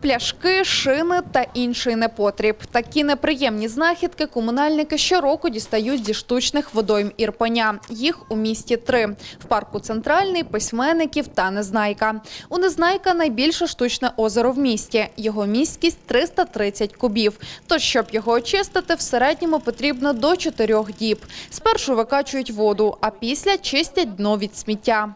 Пляшки, шини та інший непотріб. Такі неприємні знахідки комунальники щороку дістають зі штучних водойм Ірпеня. Їх у місті три. В парку Центральний, письменників та Незнайка. У Незнайка найбільше штучне озеро в місті. Його місткість 330 кубів. Тож, щоб його очистити, в середньому потрібно до 4 діб. Спершу викачують воду, а після чистять дно від сміття.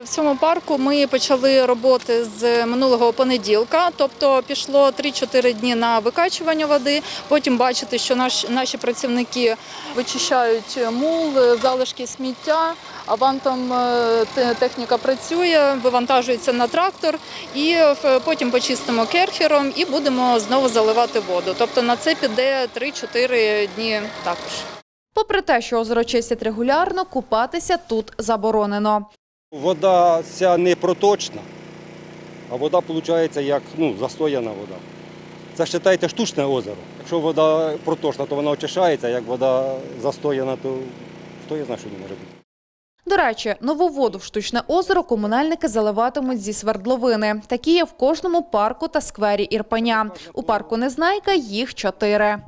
В цьому парку ми почали роботи з минулого понеділка, тобто пішло 3-4 дні на викачування води. Потім бачите, що наші працівники вичищають мул, залишки сміття. Авантом е, те- техніка працює, вивантажується на трактор, і е, потім почистимо керхером і будемо знову заливати воду. Тобто на це піде 3-4 дні також. Попри те, що озеро чистять регулярно, купатися тут заборонено. Вода ця не проточна, а вода виходить як ну, застояна вода. Це вважайте штучне озеро. Якщо вода проточна, то вона очищається, як вода застояна, то хто я знає, що не може бути. До речі, нову воду в штучне озеро комунальники заливатимуть зі свердловини. Такі є в кожному парку та сквері Ірпеня. У парку Незнайка їх чотири.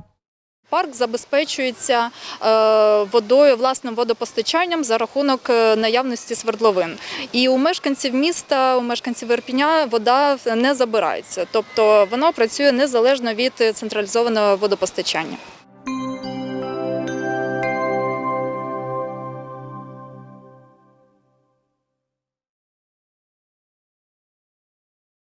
Парк забезпечується е, водою, власним водопостачанням за рахунок е, наявності свердловин. І у мешканців міста, у мешканців Ірпіня вода не забирається, тобто воно працює незалежно від централізованого водопостачання.